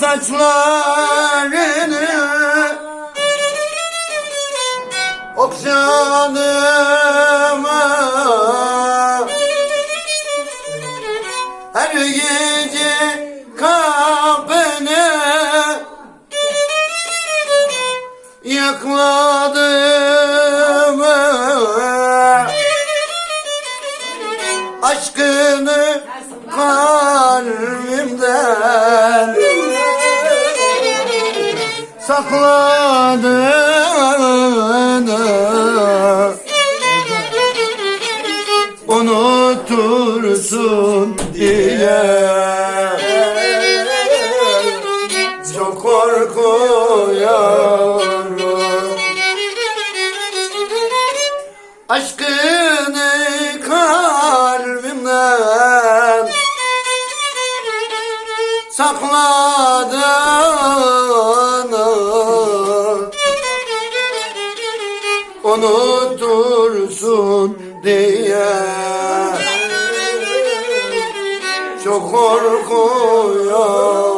saçlarını. Okşadıma Her gece kapını yakladım. Aşkını kalbimden sakladın unutursun diye. Çok korkuyorum aşkını kalbimden sakladın unutursun diye. Çok korkuyorum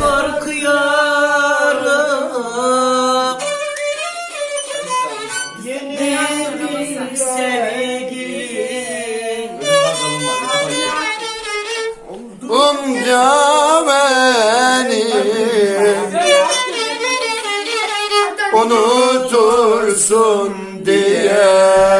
korkuyorum. Yeni bir sevgili Bunca beni unutursun diye